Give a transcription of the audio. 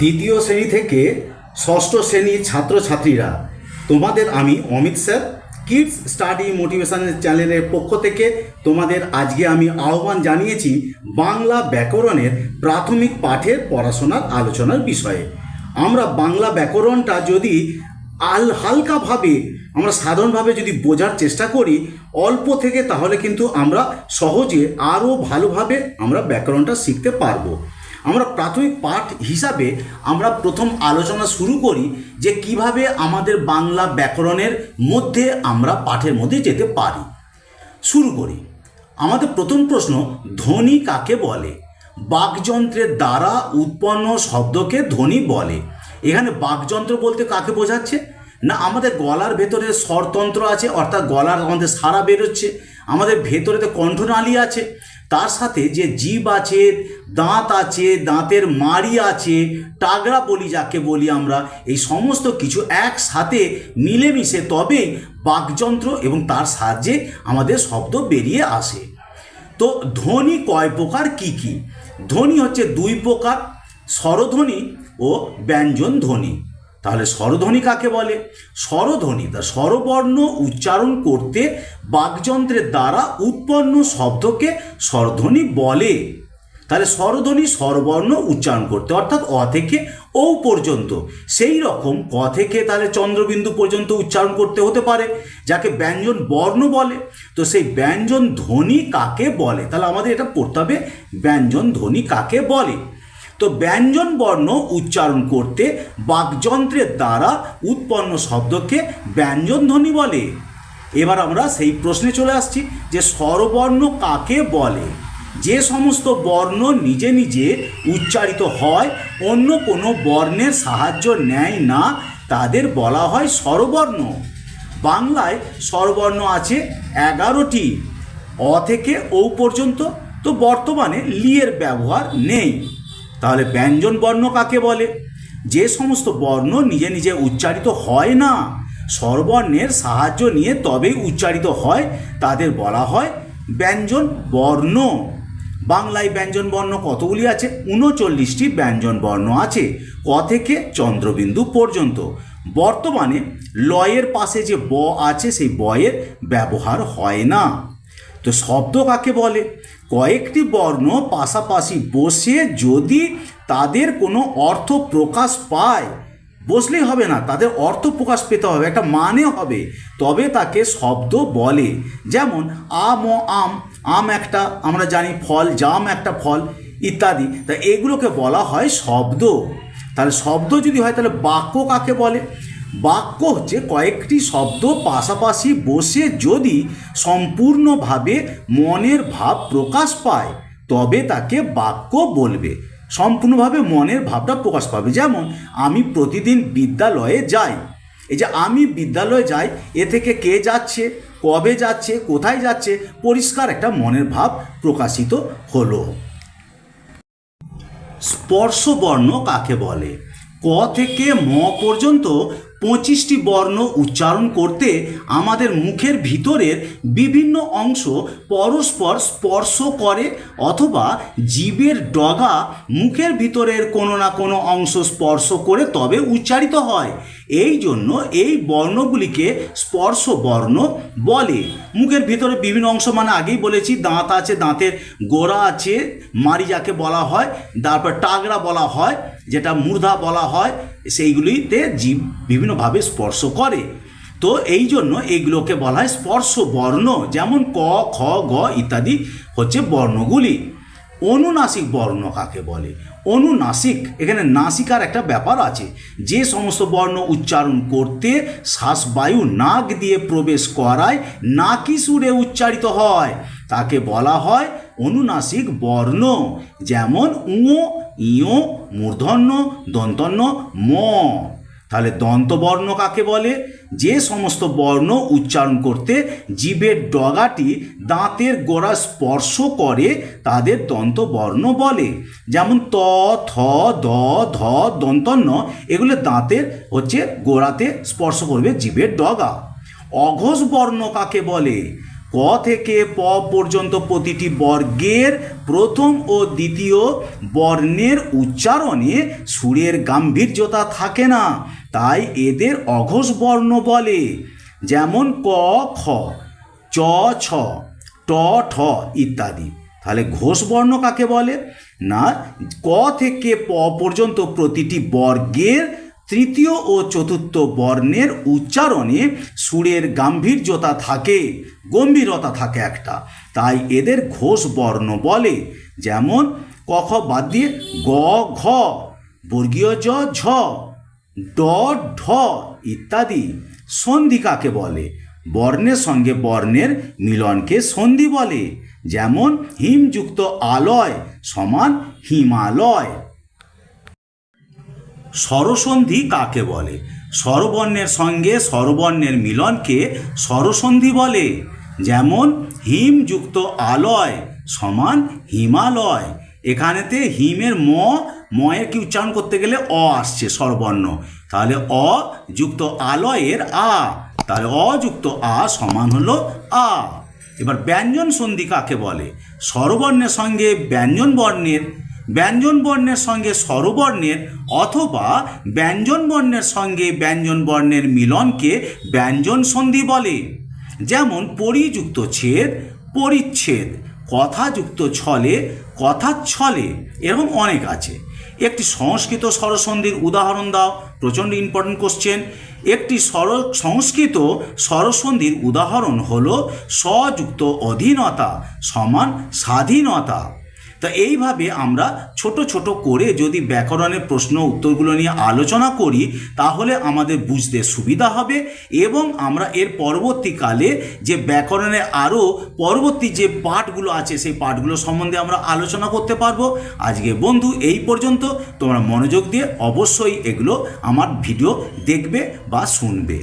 দ্বিতীয় শ্রেণি থেকে ষষ্ঠ শ্রেণির ছাত্রছাত্রীরা। তোমাদের আমি Amit sir kids study motivation চ্যানেলের পক্ষ থেকে তোমাদের আজকে আমি আহ্বান জানিয়েছি বাংলা ব্যাকরণের প্রাথমিক পাঠের পড়াশোনার আলোচনার বিষয়ে। আমরা বাংলা ব্যাকরণটা যদি আল হালকাভাবে, আমরা সাধারণভাবে যদি বোঝার চেষ্টা করি, অল্প থেকে তাহলে কিন্তু আমরা সহজে আরও ভালোভাবে আমরা ব্যাকরণটা শিখতে পারব। আমরা প্রাথমিক পাঠ হিসাবে আমরা প্রথম আলোচনা শুরু করি যে কীভাবে আমাদের বাংলা ব্যাকরণের মধ্যে আমরা পাঠের মধ্যে যেতে পারি। শুরু করি। আমাদের প্রথম প্রশ্ন, ধ্বনি কাকে বলে? বাকযন্ত্রের দ্বারা উৎপন্ন শব্দকে ধ্বনি বলে। এখানে বাকযন্ত্র বলতে কাকে বোঝাচ্ছে? না, আমাদের গলার ভেতরে স্বরতন্ত্র আছে, অর্থাৎ গলার আমাদের সারা বেরোচ্ছে। আমাদের ভেতরে তো কণ্ঠনালী আছে। তার সাথে যে জীব আছে, দাঁত আছে, দাঁতের মাড়ি আছে টাগরা বলি যাকে বলি আমরা, এই সমস্ত কিছু একসাথে মিলেমিশে তবেই বাকযন্ত্র এবং তার সাহায্যে আমাদের শব্দ বেরিয়ে আসে। তো ধ্বনি কয় প্রকার, কি কি? ধ্বনি হচ্ছে দুই প্রকার, স্বরধ্বনি ও ব্যঞ্জন ধ্বনি তাহলে স্বরধ্বনি কাকে বলে? স্বরধ্বনি, তা স্বরবর্ণ উচ্চারণ করতে বাকযন্ত্রের দ্বারা উৎপন্ন শব্দকে স্বরধ্বনি বলে। তাহলে স্বরধ্বনি স্বরবর্ণ উচ্চারণ করতে, অর্থাৎ অ থেকে ও পর্যন্ত, সেই রকম ক থেকে তাহলে চন্দ্রবিন্দু পর্যন্ত উচ্চারণ করতে হতে পারে, যাকে ব্যঞ্জন বর্ণ বলে। তো সেই ব্যঞ্জন ধ্বনি কাকে বলে? তাহলে আমাদের এটা পড়তে হবে, ব্যঞ্জন ধ্বনি কাকে বলে? তো ব্যঞ্জন বর্ণ উচ্চারণ করতে বাকযন্ত্রের দ্বারা উৎপন্ন শব্দকে ব্যঞ্জন ধ্বনি বলে। এবার আমরা সেই প্রশ্নে চলে আসছি যে স্বরবর্ণ কাকে বলে? যে সমস্ত বর্ণ নিজে নিজে উচ্চারিত হয়, অন্য কোনো বর্ণের সাহায্য নেয় না, তাদের বলা হয় স্বরবর্ণ। বাংলায় স্বরবর্ণ আছে এগারোটি, অ থেকে ও পর্যন্ত, তো বর্তমানে লিয়ের ব্যবহার নেই। তাহলে ব্যঞ্জন বর্ণ কাকে বলে? যে সমস্ত বর্ণ নিজে নিজে উচ্চারিত হয় না, স্বরবর্ণের সাহায্য নিয়ে তবেই উচ্চারিত হয়, তাদের বলা হয় ব্যঞ্জন বর্ণ। বাংলায় ব্যঞ্জন বর্ণ কতগুলি আছে? উনচল্লিশটি ব্যঞ্জন বর্ণ আছে, ক থেকে চন্দ্রবিন্দু পর্যন্ত। বর্তমানে লয়ের পাশে যে ব আছে, সেই বয়ের ব্যবহার হয় না। তো শব্দ কাকে বলে? কয়েকটি বর্ণ পাশাপাশি বসে যদি তাদের কোনো অর্থ প্রকাশ পায়, বসলেই হবে না, তাদের অর্থ প্রকাশ পেতে হবে, একটা মানে হবে, তবে তাকে শব্দ বলে। যেমন, আম ও আম আম একটা, আমরা জানি ফল, জাম একটা ফল, ইত্যাদি। তা এগুলোকে বলা হয় শব্দ। তাহলে শব্দ যদি হয়, তাহলে বাক্য কাকে বলে? বাক্য হচ্ছে কয়েকটি শব্দ পাশাপাশি বসে যদি সম্পূর্ণভাবে মনের ভাব প্রকাশ পায়, তবে তাকে বাক্য বলবে। সম্পূর্ণভাবে মনের ভাবটা প্রকাশ পাবে। যেমন, আমি প্রতিদিন বিদ্যালয়ে যাই। এই যে আমি বিদ্যালয়ে যাই, এ থেকে কে যাচ্ছে, কবে যাচ্ছে, কোথায় যাচ্ছে, পরিষ্কার একটা মনের ভাব প্রকাশিত হলো। স্পর্শবর্ণ কাকে বলে? ক থেকে ম পর্যন্ত পঁচিশটি বর্ণ উচ্চারণ করতে আমাদের মুখের ভিতরের বিভিন্ন অংশ পরস্পর স্পর্শ করে অথবা জীবের ডগা মুখের ভিতরের কোনো না কোনো অংশ স্পর্শ করে তবে উচ্চারিত হয়। এই জন্য এই বর্ণগুলিকে স্পর্শ বর্ণ বলে। মুখের ভিতরে বিভিন্ন অংশ মানে আগেই বলেছি, দাঁত আছে, দাঁতের গোড়া আছে মারি যাকে বলা হয়, তারপর টাগরা বলা হয় যেটা মূর্ধা বলা হয়, সেইগুলিতে জীব বিভিন্নভাবে স্পর্শ করে। তো এই জন্য এইগুলোকে বলা হয় স্পর্শ বর্ণ যেমন ক, খ, গ ইত্যাদি হচ্ছে বর্ণগুলি। অনুনাসিক বর্ণ কাকে বলে? অনুনাসিক, এখানে নাসিকার একটা ব্যাপার আছে। যে সমস্ত বর্ণ উচ্চারণ করতে শ্বাসবায়ু নাক দিয়ে প্রবেশ করায় নাকি সুরে উচ্চারিত হয়, তাকে বলা হয় অনুনাসিক বর্ণ, যেমন উঁ ইয় মূর্ধন্য, দন্তন্য, ম। তাহলে দন্তবর্ণ কাকে বলে? যে সমস্ত বর্ণ উচ্চারণ করতে জীবের ডগাটি দাঁতের গোড়া স্পর্শ করে তাদের দন্তবর্ণ বলে। যেমন ত, থ, দ, ধ, দন্তন্য, এগুলো দাঁতের হচ্ছে গোড়াতে স্পর্শ করবে জীবের ডগা। অঘোষ বর্ণ কাকে বলে? ক থেকে প পর্যন্ত প্রতিটি বর্গের প্রথম ও দ্বিতীয় বর্ণের উচ্চারণে সুরের গাম্ভীর্যতা থাকে না, তাই এদের অঘোষ বর্ণ বলে। যেমন ক, খ, চ, ছ, ট, ঠ ইত্যাদি। তাহলে ঘোষ বর্ণ কাকে বলে? না, ক থেকে প পর্যন্ত প্রতিটি বর্গের তৃতীয় ও চতুর্থ বর্ণের উচ্চারণে সুরের গাম্ভীর্যতা থাকে, গম্ভীরতা থাকে একটা। তাই এদের ঘোষ বর্ণ বলে, যেমন ক খ বাদ দিয়ে গ, ঘ, বর্গীয় জ, ঝ, ড, ঢ ইত্যাদি সন্ধি কাকে বলে? বর্ণের সঙ্গে বর্ণের মিলনকে সন্ধি বলে, যেমন হিমযুক্ত আলয় সমান হিমালয়। স্বরসন্ধি কাকে বলে? স্বরবর্ণের সঙ্গে স্বরবর্ণের মিলনকে স্বরসন্ধি বলে। যেমন, হিমযুক্ত আলয় সমান হিমালয়। এখানেতে হিমের ম, ময়ের কি উচ্চারণ করতে গেলে অ আসছে স্বরবর্ণ। তাহলে অ যুক্ত আলয়ের আ। তাহলে অযুক্ত আ সমান হলো আ। এবার ব্যঞ্জন সন্ধি কাকে বলে? স্বরবর্ণের সঙ্গে ব্যঞ্জন বর্ণের ব্যঞ্জন বর্ণের সঙ্গে স্বরবর্ণের অথবা ব্যঞ্জন বর্ণের সঙ্গে ব্যঞ্জন বর্ণের মিলনকে ব্যঞ্জন সন্ধি বলে। যেমন পরিযুক্ত ছেদ, পরিচ্ছেদ, কথাযুক্ত ছলে, কথাচ্ছলে, এরকম অনেক আছে। একটি সংস্কৃত স্বরসন্ধির উদাহরণ দাও, প্রচণ্ড ইম্পর্টেন্ট কোশ্চেন একটি স্বর, সংস্কৃত স্বরসন্ধির উদাহরণ হল স্বযুক্ত অধীনতা সমান স্বাধীনতা। তা এইভাবে আমরা ছোট ছোট করে যদি ব্যাকরণের প্রশ্ন উত্তরগুলো নিয়ে আলোচনা করি, তাহলে আমাদের বুঝতে সুবিধা হবে এবং আমরা এর পরবর্তীকালে যে ব্যাকরণের আরও পরবর্তী যে পাঠগুলো আছে, সেই পাঠগুলো সম্বন্ধে আমরা আলোচনা করতে পারব। আজকে বন্ধু, এই পর্যন্ত। তোমরা মনোযোগ দিয়ে অবশ্যই এগুলো আমার ভিডিও দেখবে বা শুনবে।